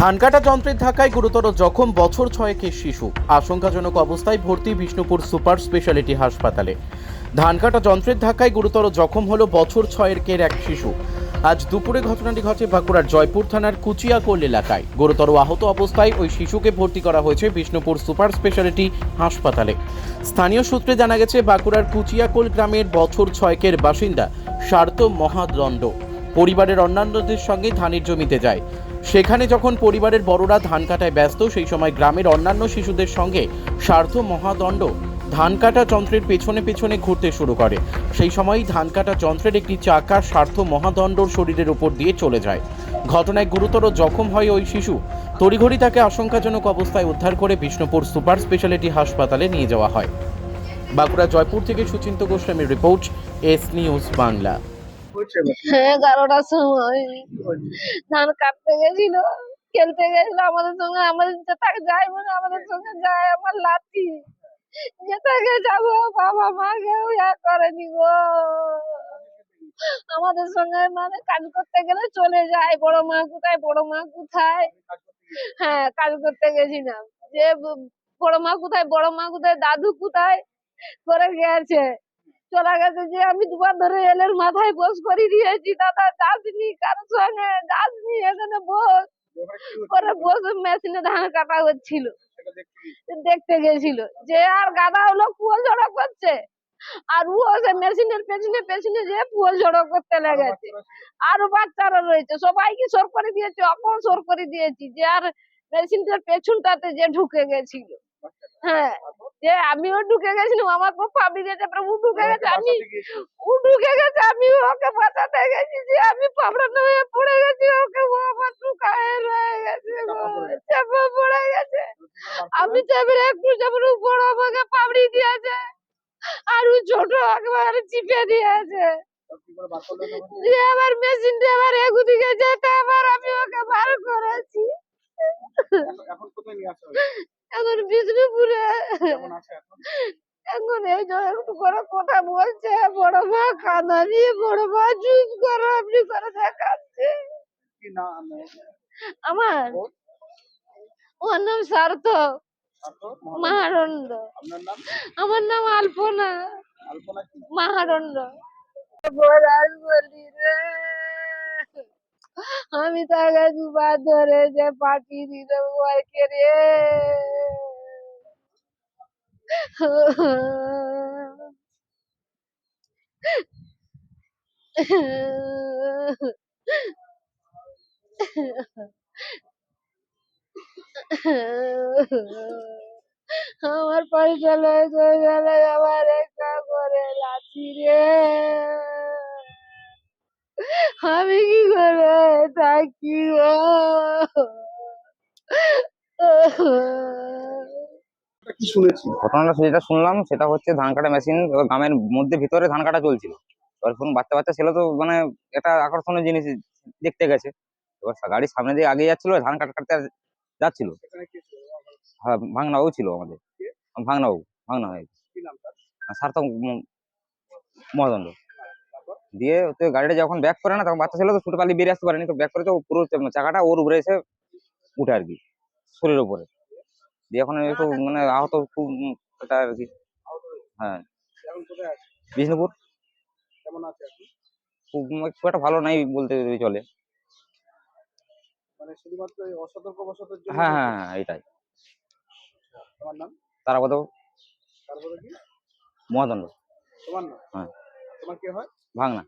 ধান কাটা যন্ত্রের ধাক্কায় গুরুতর জখম বছর ছয়েকের শিশু। আশঙ্কাজনক অবস্থায় ভর্তি বিষ্ণুপুর সুপার স্পেশালিটি হাসপাতালে। ধান কাটা যন্ত্রের ধাক্কায় গুরুতর জখম হলো বছর ছয়েকের এক শিশু। আজ দুপুরে ঘটনাটি ঘটে বাঁকুড়ার জয়পুর থানার কুচিয়াকোল এলাকায়। গুরুতর আহত অবস্থায় ওই শিশুকে ভর্তি করা হয়েছে বিষ্ণুপুর সুপার স্পেশালিটি হাসপাতালে। স্থানীয় সূত্রে জানা গেছে, বাঁকুড়ার কুচিয়াকোল গ্রামের বছর ছয়েকের বাসিন্দা স্বার্থ মহাদণ্ড পরিবারের অন্যান্যদের সঙ্গে ধানের জমিতে যায়। সেখানে যখন পরিবারের বড়রা ধান কাটায় ব্যস্ত, সেই সময় গ্রামের অন্যান্য শিশুদের সঙ্গে স্বার্থ মহাদণ্ড ধান কাটা যন্ত্রের পেছনে পেছনে ঘুরতে শুরু করে। সেই সময়ই ধান কাটা যন্ত্রের একটি চাকা স্বার্থ মহাদণ্ডর শরীরের উপর দিয়ে চলে যায়। ঘটনায় গুরুতর জখম হয় ওই শিশু। তড়িঘড়ি তাকে আশঙ্কাজনক অবস্থায় উদ্ধার করে বিষ্ণুপুর সুপার স্পেশালিটি হাসপাতালে নিয়ে যাওয়া হয়। বাঁকুড়া জয়পুর থেকে সুচিন্ত গোস্বামীর রিপোর্ট, এস নিউজ বাংলা। এগারোটার সময়। ধান কাটতে গেছিল, খেলতে গেছিল আমাদের সঙ্গে, আমাদের যেটাকে যাই মানে আমাদের সঙ্গে যায়, আমার লাঠি। যেটাকে যাব, বাবা মা কেউ ইয়া করেনি গো। আমাদের সঙ্গে মানে কাজ করতে গেলে চলে যায়, বড় মা কোথায়, বড় মা কোথায়? হ্যাঁ কাজ করতে গেছিলাম। যে বড় মা কোথায়, বড় মা কোথায়, দাদু কোথায়? করে গেছে। চলে গেছে যে আমি দুবার ধরে এলের মাথায় বস করে দিয়েছি, দাদা যাসনি কারোর সঙ্গে? যাসনি এখানে বস। করে বসে মেশিনে ধান কাটা হচ্ছিল। দেখতে গেছিল যে আর গাদা হলো কুয়োল জড়ো করছে। আর ও সে মেশিনের পেছনে পেছনে যে কুয়োল জড়ো করতে লেগেছে। আরও বাচ্চারা রয়েছে, সবাইকে সর করে দিয়েছি, অকল সর করে দিয়েছি যে আর মেশিনটার পেছনটাতে যে ঢুকে গেছিল। হ্যাঁ যে আমিও ঢুকে গেছিলাম আমার পা দিয়েছে ও ঢুকে গেছে আমি ও ঢুকে গেছে আমি ওকে বাঁচাতে গেছি যে আমি পাবড়ানো হয়ে পড়ে গেছি ওকে ও আমার টুকায় রয়ে গেছে চাপা পড়ে গেছে। আমি চেপে একটু যেমন বড় আমাকে পাবড়ি দিয়েছে আর ও ছোট একেবারে চিপে দিয়েছে। যে আবার মেশিনটা আবার এগুদিকে যেতে আবার আমি ওকে বার করেছি। এখন কোথায় নিয়ে আসা এখন বিষ্ণুপুরে এখন? এখন এই যে একটু করে কথা বলছে বড় মা কাঁদানি বড় মা চুপ করো আপনি করে দেখাচ্ছে। আমার? ওর নাম সার্থক। মাহারণ্ড? আমার নাম আলপনা। আলপনা মাহারণ্ড। বলি রে। আমি তাকে দুবার ধরে যে পাঠিয়ে দিল ওয়াইকে রে। আমার পয়সা লয়ে চলে আবার একটা করে লাঠি রে। আমি কি করে থাকি গো? এটা কি শুনেছি? ঘটনাটা যেটা শুনলাম সেটা হচ্ছে ধান কাটা মেশিন গ্রামের মধ্যে ভিতরে ধান কাটা চলছিল। এবার কোনো বাচ্চা বাচ্চা ছেলে তো মানে একটা আকর্ষণীয় জিনিস দেখতে গেছে। এবার গাড়ির সামনে দিয়ে আগে যাচ্ছিল ধান কাটা কাটতে যাচ্ছিল। হ্যাঁ ভাঙনাও ছিল আমাদের। ভাঙনাও ভাঙনা হয়ে সার্থক ম- মহাদণ্ড দিয়ে তো গাড়িটা যখন ব্যাক করে না তখন বাচ্চা ছেলে তো ছুটে পালিয়ে বেরিয়ে আসতে পারেনি তো ব্যাক করে তো পুরো চাকাটা ওর উপরে এসে উঠে আর কি শরীরের উপরে। দিয়ে এখন একটু মানে আহত খুব এটা আর কি হ্যাঁ। বিষ্ণুপুর? কেমন আছে খুব খুব একটা ভালো নাই বলতে যদি চলে। মানে শুধুমাত্র অসতর্ক বশতের জন্য হ্যাঁ হ্যাঁ হ্যাঁ এটাই। তোমার নাম? তারাপদ তারপরে কি? মহাদণ্ড। তোমার নাম? হ্যাঁ। তোমার কে হয়? ভাঙনা